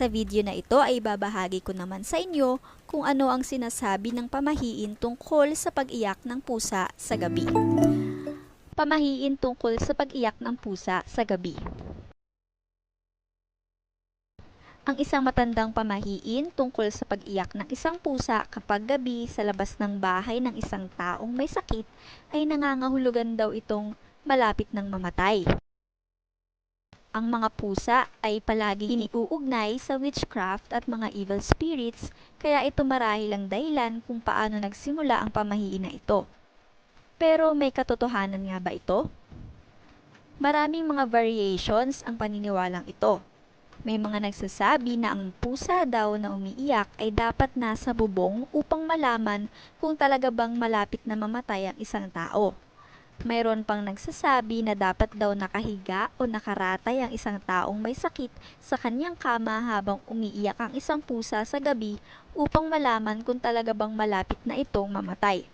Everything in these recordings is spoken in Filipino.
Sa video na ito ay babahagi ko naman sa inyo kung ano ang sinasabi ng pamahiin tungkol sa pag-iyak ng pusa sa gabi. Pamahiin tungkol sa pag-iyak ng pusa sa gabi. Ang isang matandang pamahiin tungkol sa pag-iyak ng isang pusa kapag gabi sa labas ng bahay ng isang taong may sakit ay nangangahulugan daw itong malapit ng mamatay. Ang mga pusa ay palagi iniuugnay sa witchcraft at mga evil spirits kaya ito marahil ang dahilan kung paano nagsimula ang pamahiin na ito. Pero may katotohanan nga ba ito? Maraming mga variations ang paniniwalang ito. May mga nagsasabi na ang pusa daw na umiiyak ay dapat nasa bubong upang malaman kung talaga bang malapit na mamatay ang isang tao. Mayroon pang nagsasabi na dapat daw nakahiga o nakaratay ang isang taong may sakit sa kanyang kama habang umiiyak ang isang pusa sa gabi upang malaman kung talaga bang malapit na itong mamatay.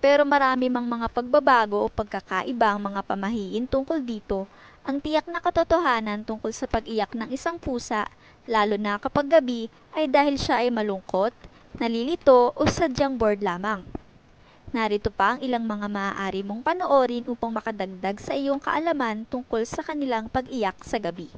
Pero marami mang mga pagbabago o pagkakaiba ang mga pamahiin tungkol dito, ang tiyak na katotohanan tungkol sa pag-iyak ng isang pusa, lalo na kapag gabi, ay dahil siya ay malungkot, nalilito o sadyang bored lamang. Narito pa ang ilang mga maaari mong panoorin upang makadagdag sa iyong kaalaman tungkol sa kanilang pag-iyak sa gabi.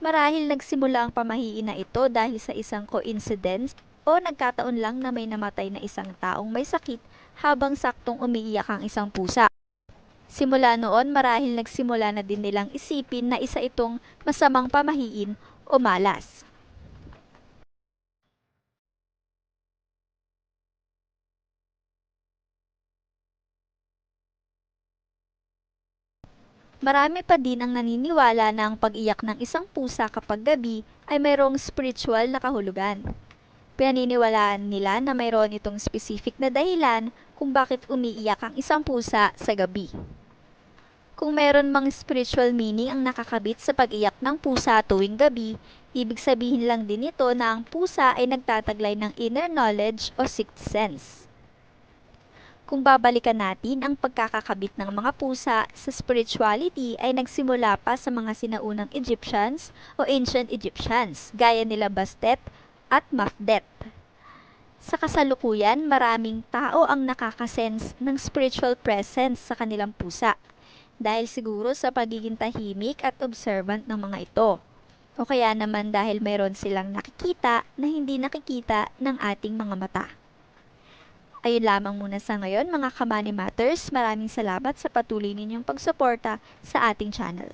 Marahil nagsimula ang pamahiin na ito dahil sa isang coincidence o nagkataon lang na may namatay na isang taong may sakit habang saktong umiiyak ang isang pusa. Simula noon, marahil nagsimula na din nilang isipin na isa itong masamang pamahiin o malas. Marami pa din ang naniniwala na ang pag-iyak ng isang pusa kapag gabi ay mayroong spiritual na kahulugan. Pinaniniwalaan nila na mayroon itong specific na dahilan kung bakit umiiyak ang isang pusa sa gabi. Kung mayroon mang spiritual meaning ang nakakabit sa pag-iyak ng pusa tuwing gabi, ibig sabihin lang din ito na ang pusa ay nagtataglay ng inner knowledge o sixth sense. Kung babalikan natin, ang pagkakakabit ng mga pusa sa spirituality ay nagsimula pa sa mga sinaunang Egyptians o ancient Egyptians, gaya nila Bastet at Mafdet. Sa kasalukuyan, maraming tao ang nakakasense ng spiritual presence sa kanilang pusa, dahil siguro sa pagiging tahimik at observant ng mga ito. O kaya naman dahil mayroon silang nakikita na hindi nakikita ng ating mga mata. Ayun lamang muna sa ngayon mga Kamani Matters. Maraming salamat sa patuloy ninyong pagsuporta sa ating channel.